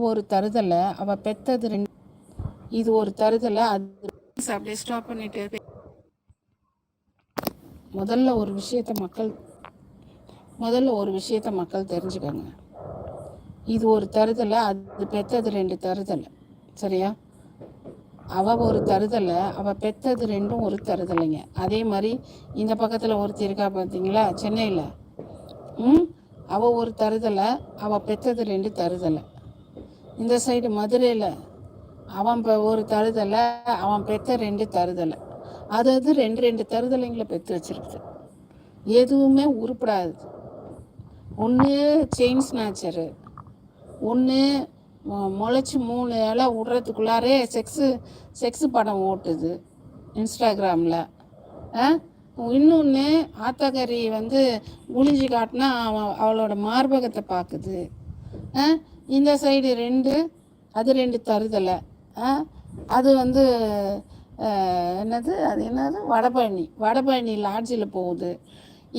ஒரு தருதலை அவள் பெத்தது ரெண்டு இது ஒரு தருதலை அது அப்படியே ஸ்டாப் பண்ணிட்டு முதல்ல ஒரு விஷயத்த மக்கள் முதல்ல ஒரு விஷயத்த மக்கள் தெரிஞ்சுக்கோங்க. இது ஒரு தருதலை அது பெத்தது ரெண்டு தருதலை சரியா? அவ ஒரு தருதலை அவ பெத்தது ரெண்டும் ஒரு தருதலைங்க. அதே மாதிரி இந்த பக்கத்தில் ஒருத்தி இருக்கா பார்த்தீங்களா சென்னையில். ம்? அவ ஒரு தருதலை அவ பெத்தது ரெண்டு தருதலை. இந்த சைடு மதுரையில் அவன் இப்போ ஒரு தருதலை அவன் பெற்ற ரெண்டு தருதலை. அது அது ரெண்டு ரெண்டு தருதலைங்களை பெற்று வச்சிருக்குது எதுவுமே உருப்படாது. ஒன்று செயின் ஸ்நாச்சரு ஒன்று முளைச்சி மூணு இலை விடுறதுக்குள்ளாரே செக்ஸு செக்ஸு படம் ஓட்டுது இன்ஸ்டாகிராமில். இன்னொன்று ஆத்தகரி வந்து குனிஞ்சு காட்டினா அவன் அவளோட மார்பகத்தை பார்க்குது ஆ? இந்த சைடு ரெண்டு அது ரெண்டு தருதலை. அது வந்து என்னது? அது என்னது? வடபழனி. வடபழனி லாட்ஜில் போகுது.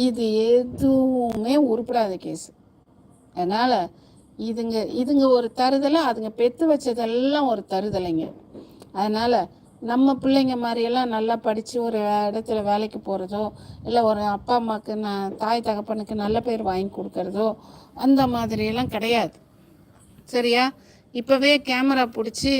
இது எதுவுமே உருப்படாத கேஸ் அதனால் இதுங்க இதுங்க ஒரு தருதலை அதுங்க பெற்று வச்சதெல்லாம் ஒரு தருதலைங்க. அதனால் நம்ம பிள்ளைங்க மாதிரியெல்லாம் நல்லா படித்து ஒரு இடத்துல வேலைக்கு போகிறதோ இல்லை ஒரு அப்பா அம்மாவுக்கு நான் தாய் தகப்பனுக்கு நல்ல பேர் வாங்கி கொடுக்கறதோ அந்த மாதிரியெல்லாம் கிடையாது. சரியா? இப்போவே கேமரா பிடிச்சி